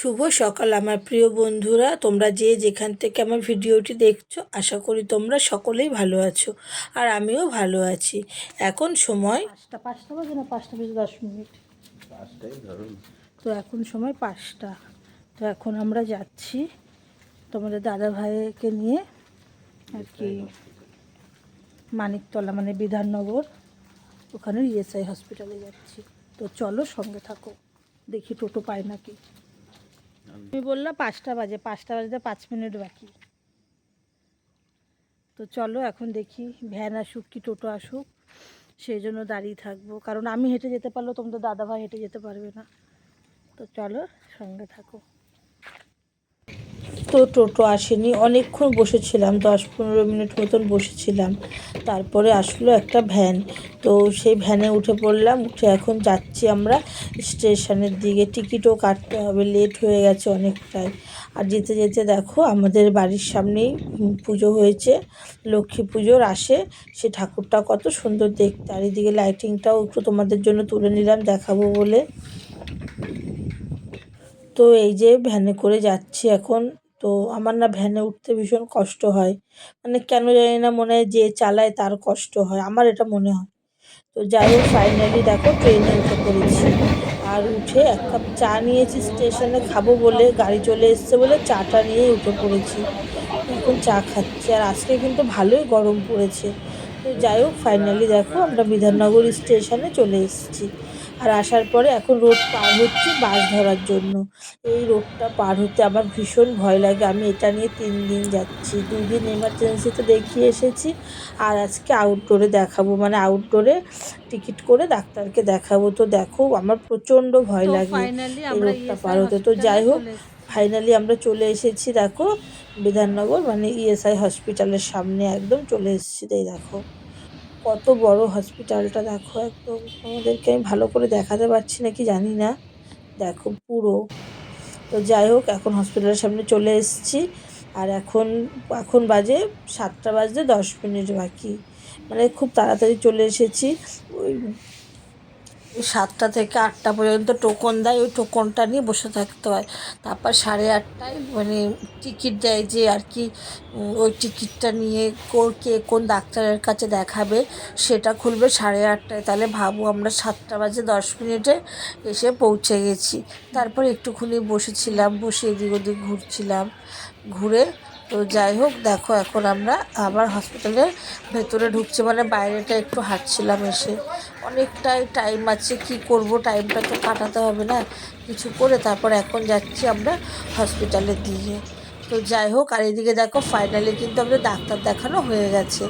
শুভ সকাল আমার প্রিয় বন্ধুরা। তোমরা যে যেখান থেকে আমার ভিডিওটি দেখছ আশা করি তোমরা সকলেই ভালো আছো আর আমিও ভালো আছি। এখন সময় পাঁচটা পাঁচটা বাজে না? পাঁচটা বেজে দশ মিনিট। তো এখন সময় পাঁচটা। তো এখন আমরা যাচ্ছি তোমাদের দাদা ভাইকে নিয়ে আর কি মানিকতলা মানে বিধাননগর। ওখানে ইএসআই হসপিটালে যাচ্ছি। তো চলো সঙ্গে থাকো। দেখি টোটো পাই নাকি। তুমি বলল পাঁচটা বাজে, পাঁচটা বাজতে পাঁচ মিনিট বাকি। তো চলো এখন দেখি ভ্যান আসুক কি টোটো আসুক, সেই জন্য দাঁড়িয়ে থাকব। কারণ আমি হেঁটে যেতে পারলেও তোমাদের দাদাভাই হেঁটে যেতে পারবে না। তো চলো সঙ্গে থাকো। তো টোটো আসেনি। অনেকক্ষণ বসেছিলাম, দশ পনেরো মিনিট মতন বসেছিলাম। তারপরে আসলো একটা ভ্যান। তো সেই ভ্যানে উঠে পড়লাম, উঠে এখন যাচ্ছি আমরা স্টেশনের দিকে। টিকিটও কাটতে হবে, লেট হয়ে গেছে অনেকটাই। আর যেতে যেতে দেখো, আমাদের বাড়ির সামনেই পুজো হয়েছে, লক্ষ্মী পুজোর আসে। সে ঠাকুরটা কত সুন্দর দেখতে। আর এদিকে লাইটিংটাও একটু তোমাদের জন্য তুলে নিলাম, দেখাবো বলে। তো এই যে ভ্যানে করে যাচ্ছি এখন। তো আমার না ভ্যানে উঠতে ভীষণ কষ্ট হয়। মানে কেন জানি না মনে হয় যে চালায় তার কষ্ট হয়, আমার এটা মনে হয়। তো যাই হোক ফাইনালি দেখো ট্রেনে উঠে পড়েছি। আর উঠে এক কাপ চা নিয়েছি স্টেশনে খাব বলে গাড়ি চলে এসছে বলে চাটা নিয়েই উঠে পড়েছি। এখন চা খাচ্ছি। আর আজকে কিন্তু ভালোই গরম পড়েছে। তো যাই হোক ফাইনালি দেখো আমরা বিধাননগর স্টেশনে চলে এসেছি। আর আসার পরে এখন রোড পার হচ্ছে বাস ধরার জন্য। এই রোডটা পার হতে আমার ভীষণ ভয় লাগে। আমি এটা নিয়ে তিন দিন যাচ্ছি দুই দিন এমার্জেন্সিতে দেখিয়ে এসেছি। আর আজকে আউটডোরে দেখাবো মানে আউটডোরে টিকিট করে ডাক্তারকে দেখাবো। তো দেখো আমার প্রচণ্ড ভয় লাগে এই রোডটা পার হতে। তো যাই হোক ফাইনালি আমরা চলে এসেছি দেখো বিধাননগর মানে ইএসআই হসপিটালের সামনে একদম চলে এসেছি। তাই দেখো। কত বড় হসপিটালটা দেখো একদম। তোমাদেরকে আমি ভালো করে দেখাতে পারছি না কি জানি না। দেখো পুরো। তো যাই হোক, এখন হসপিটালের সামনে চলে এসেছি। আর এখন এখন বাজে সাতটা বাজতে দশ মিনিট বাকি। মানে খুব তাড়াতাড়ি চলে এসেছি। ওই সাতটা থেকে আটটা পর্যন্ত টোকন দেয়, ওই টোকনটা নিয়ে বসে থাকতে হয়। তারপর সাড়ে আটটায় মানে টিকিট দেয় যে আর কি ওই টিকিটটা নিয়ে কো- কোন ডাক্তারের কাছে দেখাবে, সেটা খুলবে সাড়ে আটটায়। তাহলে ভাবো আমরা সাতটা বাজে দশ মিনিটে এসে পৌঁছে গেছি। তারপর একটুখানি বসেছিলাম, বসে এদিক ওদিক ঘুরছিলাম। ঘুরে তো যাই হোক, দেখো এখন আমরা আবার হসপিটালের ভেতরে ঢুকছি। মানে বাইরেটা একটু হাঁটছিলাম এসে। অনেকটাই টাইম আছে, কি করব? টাইমটা তো কাটাতে হবে না। কিছু করে তারপর এখন যাচ্ছি আমরা হসপিটালের দিকে তো যাই হোক, আর এদিকে দেখো ফাইনালি কিন্তু আমাদের ডাক্তার দেখানো হয়ে গেছে।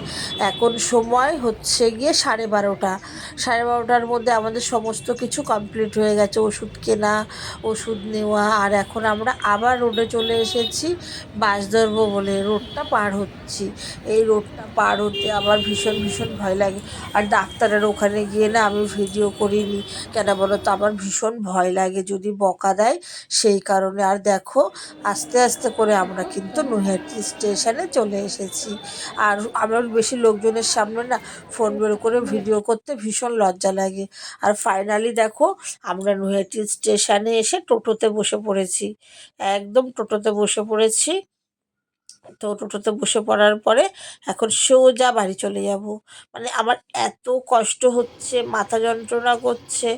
এখন সময় হচ্ছে গিয়ে সাড়ে বারোটা। সাড়ে বারোটার মধ্যে আমাদের সমস্ত কিছু কমপ্লিট হয়ে গেছে, ওষুধ কেনা, ওষুধ নেওয়া, আর এখন আমরা আবার রোডে চলে এসেছি বাস ধরবো বলে রোডটা পার হচ্ছি। এই রোডটা পার হতে আমার ভীষণ ভীষণ ভয় লাগে। আর ডাক্তারের ওখানে গিয়ে না আমি ভিডিও করিনি। কেন বলো তো? আমার ভীষণ ভয় লাগে যদি বকা দেয়, সেই কারণে। আর দেখো, আস্তে আস্তে করে আমরা কিন্তু নৈহাটি স্টেশনে চলে এসেছি। আর আমার বেশি লোকজনের সামনে না ফোন বের করে ভিডিও করতে ভীষণ লজ্জা লাগে। আর ফাইনালি দেখো, আমরা নৈহাটি স্টেশনে এসে টোটোতে বসে পড়েছি। একদম টোটোতে বসে পড়েছি। তো টোটোতে বসে পড়ার পরে এখন সোজা বাড়ি চলে যাব। মানে আমার এত কষ্ট হচ্ছে, মাথা যন্ত্রণা করছে।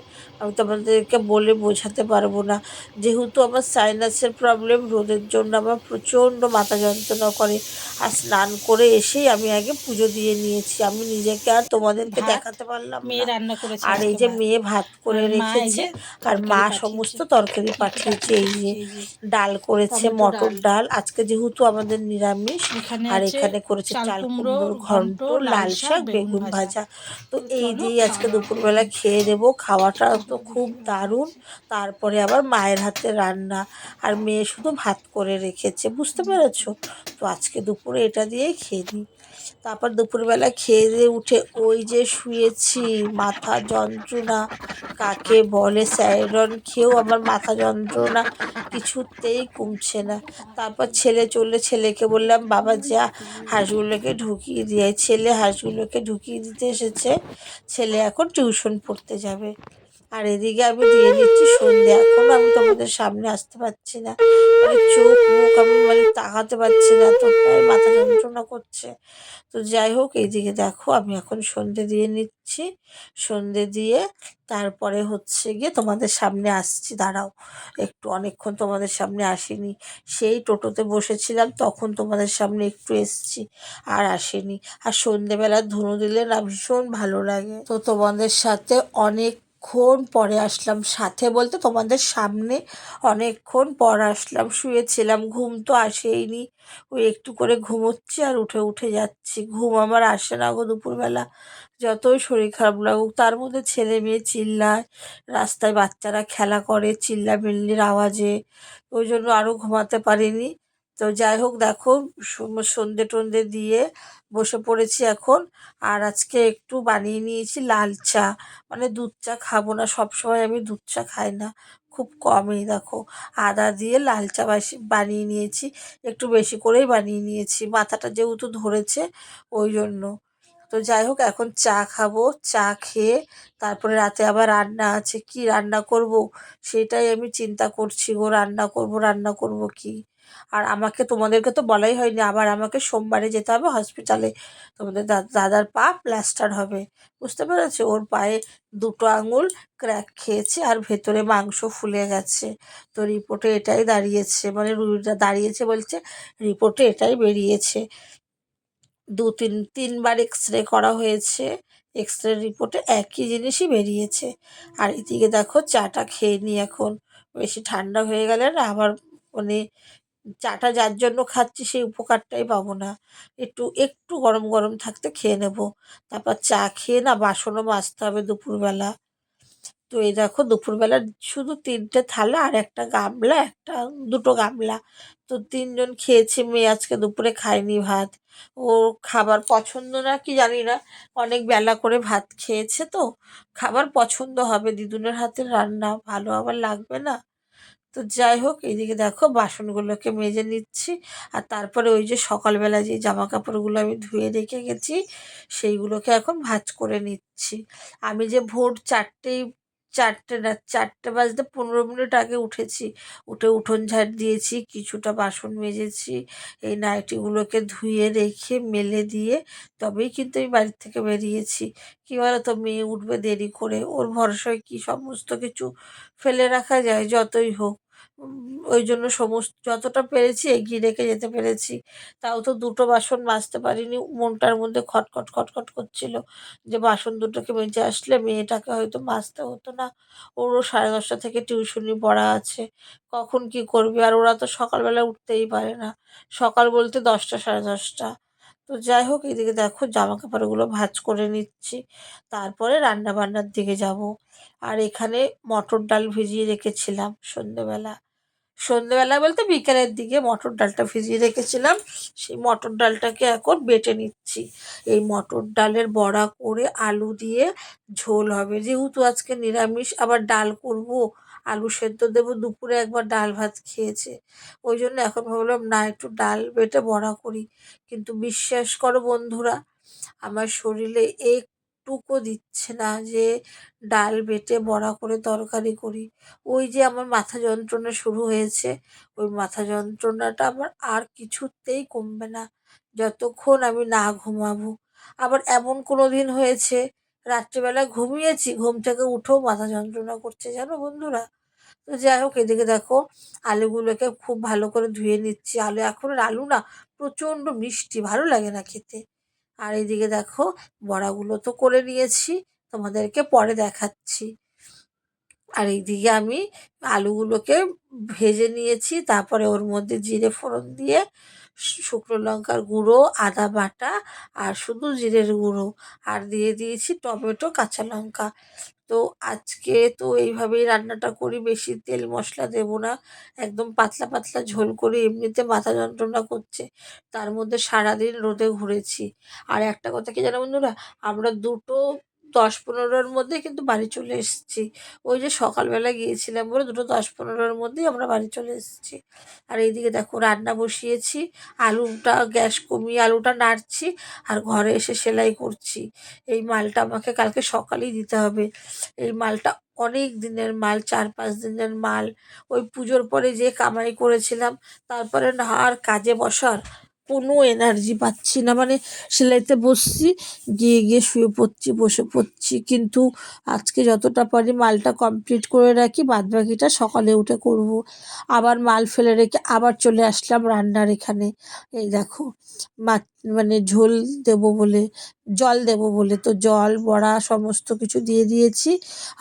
আমি তোমাদেরকে বলে বোঝাতে পারব না। যেহেতু আমার সাইনাসের প্রবলেম রোদের জন্য আমার প্রচণ্ড মাথা যন্ত্রণা করে। আর স্নান করে এসেই আমি আগে পুজো দিয়ে নিয়েছি। আমি নিজেকে আর তোমাদেরকে দেখাতে পারলাম মেয়ে রান্না করেছে আর এই যে মেয়ে ভাত করে রেখেছে আর মা সমস্ত তরকারি পাঠিয়েছে এই যে ডাল করেছে মটর ডাল। আজকে যেহেতু আমাদের নিরামিষ আর এখানে করেছে চাল চাল কুমড়ো, কুমড়োর ঘন্ট লাল শাক বেগুন ভাজা। তো এই দিয়ে আজকে দুপুরবেলা খেয়ে দেবো খাওয়াটা তো খুব দারুণ। তারপরে আবার মায়ের হাতে রান্না। আর মেয়ে শুধু ভাত করে রেখেছে, বুঝতে পেরেছ? তো আজকে দুপুরে এটা দিয়েই খেয়ে নিই। তারপর দুপুরবেলা খেয়ে দিয়ে উঠে ওই যে শুয়েছি, মাথা যন্ত্রণা। কাকে বলে স্যারন খেয়েও আমার মাথা যন্ত্রণা কিছুতেই কমছে না। তারপর ছেলে চললে ছেলেকে বললাম, বাবা, যা। হাঁসগুলোকে ঢুকিয়ে দিয়ে, ছেলে হাঁসগুলোকে ঢুকিয়ে দিতে এসেছে। ছেলে এখন টিউশন পড়তে যাবে। আর এদিকে আমি দিয়ে দিচ্ছি সন্ধে। এখন আমি তোমাদের সামনে আসতে পারছি না। মানে চোখ, মুখ আমি মানে তাকাতে পারছি না। এতটাই মাথা যন্ত্রণা করছে। তো যাই হোক এইদিকে দেখো, আমি এখন সন্ধে দিয়ে নিচ্ছি। সন্ধে দিয়ে তারপরে হচ্ছে গিয়ে তোমাদের সামনে আসছি। দাঁড়াও, একটু অনেকক্ষণ তোমাদের সামনে আসিনি। সেই টোটোতে বসেছিলাম, তখন তোমাদের সামনে একটু এসছি আর আসেনি। আর সন্ধেবেলা ধুনো দিলে না ভীষণ ভালো লাগে। তো তোমাদের সাথে অনেকক্ষণ পরে আসলাম সাথে বলতে তোমাদের সামনে অনেকক্ষণ পর আসলাম, শুয়েছিলাম, ঘুম তো আসেইনি। ওই একটু করে ঘুমোচ্ছি আর উঠে উঠে যাচ্ছি। ঘুম আমার আসে না গো দুপুরবেলা, যতই শরীর খারাপ লাগুক। তার মধ্যে ছেলে মেয়ে চিল্লায়, রাস্তায় বাচ্চারা খেলা করে চিল্লা চিল্লামিল্লির আওয়াজে। ওই জন্য আরও ঘুমাতে পারিনি। তো যাই হোক দেখো সন্ধে টন্ধে দিয়ে বসে পড়েছি এখন। আর আজকে একটু বানিয়ে নিয়েছি লাল চা। মানে দুধ চা খাব না সবসময় আমি দুধ চা খাই না, খুব কমই দেখো। আদা দিয়ে লাল চা বাসি, বানিয়ে নিয়েছি, একটু বেশি করেই বানিয়ে নিয়েছি। মাথাটা যেহেতু ধরেছে, ওই জন্য। তো যাই হোক, এখন চা খাব, চা খেয়ে তারপরে রাতে আবার রান্না আছে। কি রান্না করব, সেটাই আমি চিন্তা করছি গো, রান্না করব রান্না করব কি? আর আমাকে তোমাদেরকে তো বলাই হয়নি, আবার আমাকে সোমবারে যেতে হবে হসপিটালে তোমাদের দাদার পা প্লাস্টার হবে, বুঝতে পেরেছ? ওর পায়ে দুটো আঙুল ক্র্যাক খেয়েছে আর ভেতরে মাংস ফুলে গেছে। তো রিপোর্টে এটাই দাঁড়িয়েছে মানে রুগীটা দাঁড়িয়েছে বলছে রিপোর্টে এটাই বেরিয়েছে। দু তিন, তিনবার এক্স রে করা হয়েছে এক্স রে রিপোর্টে একই জিনিসই বেরিয়েছে। আর এদিকে দেখো চাটা খেয়ে নিই এখন, বেশি ঠান্ডা হয়ে গেলে না, আবার মানে চাটা যার জন্য খাচ্ছি সেই উপকারটাই পাবো না। একটু একটু গরম গরম থাকতে খেয়ে নেব। তারপর চা খেয়ে না বাসনও মাজতে হবে দুপুরবেলা। তো এই দেখো দুপুরবেলা শুধু তিনটে থালা আর একটা গামলা, একটা, দুটো গামলা। তো তিনজন খেয়েছি, মেয়ে আজকে দুপুরে খায়নি ভাত। ও খাবার পছন্দ না কি জানি না, অনেক বেলা করে ভাত খেয়েছে তো। খাবার পছন্দ হবে, দিদুনের হাতের রান্না ভালো আবার লাগবে না। তো যাই হোক এইদিকে দেখো বাসনগুলোকে মেজে নিচ্ছি। আর তারপরে ওই যে সকালবেলা যে জামা কাপড়গুলো আমি ধুয়ে রেখে গেছি, সেইগুলোকে এখন ভাঁজ করে নিচ্ছি। আমি যে ভোর চারটেই চারটে না, চারটে বাজতে পনেরো মিনিট আগে উঠেছি। উঠে উঠোন ঝাড় দিয়েছি, কিছুটা বাসন মেজেছি, এই নাইটিগুলোকে ধুয়ে রেখে মেলে দিয়ে তবেই কিন্তু আমি বাড়ির থেকে বেরিয়েছি। কী বলো তো মেয়ে উঠবে দেরি করে, ওর ভরসায় কি সমস্ত কিছু ফেলে রাখা যায়, যতই হোক। ওই জন্য সমস্ত, যতটা পেরেছি এগিয়ে রেখে যেতে পেরেছি। তাও তো দুটো বাসন মাজতে পারিনি, মনটার মধ্যে খটখট খটখট করছিল যে বাসন দুটোকে মেজে আসলে মেয়েটাকে হয়তো মাজতে হতো না। ওরও সাড়ে দশটা থেকে টিউশনি পড়া আছে, কখন কি করবি? আর ওরা তো সকালবেলা উঠতেই পারে না, সকাল বলতে দশটা সাড়ে দশটা। তো যাই হোক, এদিকে দেখো জামা কাপড়গুলো ভাঁজ করে নিচ্ছি, তারপরে রান্না বান্নার দিকে যাব। আর এখানে মটর ডাল ভিজিয়ে রেখেছিলাম সন্ধেবেলা। সন্ধেবেলা বলতে বিকেলের দিকে মটর ডালটা ভিজিয়ে রেখেছিলাম। সেই মটর ডালটাকে এখন বেটে নিচ্ছি। এই মটর ডালের বড়া করে আলু দিয়ে ঝোল হবে। যেহেতু আজকে নিরামিষ, আবার ডাল করব, আলু সেদ্ধ দেবো, দুপুরে একবার ডাল ভাত খেয়েছে। ওই জন্য এখন ভাবলাম, না, একটু ডাল বেটে বড়া করি। কিন্তু বিশ্বাস করো বন্ধুরা, আমার শরীরে একটুকো দিচ্ছে না যে ডাল বেটে বড়া করে তরকারি করি। ওই যে আমার মাথা যন্ত্রণা শুরু হয়েছে, ওই মাথা যন্ত্রণাটা আমার আর কিছুতেই কমবে না। যতক্ষণ আমি না ঘুমাবো। আবার এমন কোনো দিন হয়েছে, রাত্রিবেলা ঘুমিয়েছি, ঘুম থেকে উঠেও মাথা যন্ত্রণা করছে, জানো বন্ধুরা? তো যাই হোক, এদিকে দেখো, আলুগুলোকে খুব ভালো করে ধুয়ে নিচ্ছি। আলু এখন আলু না, প্রচণ্ড মিষ্টি, ভালো লাগে না খেতে। আর এদিকে দেখো বড়াগুলো তো করে নিয়েছি, তোমাদেরকে পরে দেখাচ্ছি। আর এইদিকে আমি আলুগুলোকে ভেজে নিয়েছি, তারপরে ওর মধ্যে জিরে ফোড়ন দিয়ে শুকনো লঙ্কার গুঁড়ো, আদা বাটা আর শুধু জিরের গুঁড়ো। আর দিয়ে দিয়েছি টমেটো, কাঁচা লঙ্কা। তো আজকে তো এইভাবেই রান্নাটা করি, বেশি তেল মশলা দেবো না। একদম পাতলা পাতলা ঝোল করে এমনিতে মাথা যন্ত্রণা করছে, তার মধ্যে সারাদিন রোদে ঘুরেছি। আর একটা কথা কি জানো বন্ধুরা, আমরা দুটো দশ পনেরোর মধ্যে কিন্তু বাড়ি চলে এসেছি। ওই যে সকালবেলা গিয়েছিলাম বলে দুটো দশ পনেরোর মধ্যেই আমরা বাড়ি চলে এসেছি। আর এইদিকে দেখো রান্না বসিয়েছি, আলুটা, গ্যাস কমিয়ে আলুটা নাড়ছি, আর ঘরে এসে সেলাই করছি। এই মালটা আমাকে কালকে সকালেই দিতে হবে। এই মালটা অনেক দিনের মাল, চার পাঁচ দিনের মাল। ওই পুজোর পরে যে কামাই করেছিলাম, তারপরে না আর কাজে বসার কোনো এনার্জি পাচ্ছি না। মানে সেলাইতে বসছি, গিয়ে গিয়ে শুয়ে পড়ছি, বসে পড়ছি। কিন্তু আজকে যতটা পারি মালটা কমপ্লিট করে রাখি বাদ বাকিটা সকালে উঠে করব। আবার মাল ফেলে রেখে আবার চলে আসলাম রান্নার এখানে। এই দেখো মানে ঝোল দেবো বলে, জল দেবো বলে তো জল, বড়া সমস্ত কিছু দিয়ে দিয়েছি।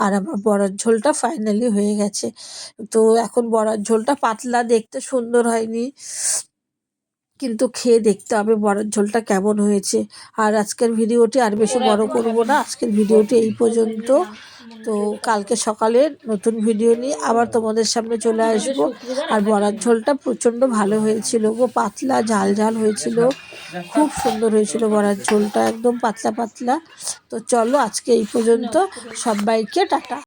আর আমার বড়ার ঝোলটা ফাইনালি হয়ে গেছে। তো এখন বড়ার ঝোলটা পাতলা দেখতে সুন্দর হয়নি। কিন্তু খেয়ে দেখতে হবে বড়ার ঝোলটা কেমন হয়েছে। আর আজকের ভিডিওটি আর বেশি বড় করব না। আজকের ভিডিওটি এই পর্যন্ত। তো কালকে সকালে নতুন ভিডিও নিয়ে আবার তোমাদের সামনে চলে আসব। আর বড়ার ঝোলটা প্রচণ্ড ভালো হয়েছিল গো পাতলা ঝাল ঝাল হয়েছিল। খুব সুন্দর হয়েছিল বড়ার ঝোলটা একদম পাতলা পাতলা। তো চলো আজকে এই পর্যন্ত। সবাইকে টাটা।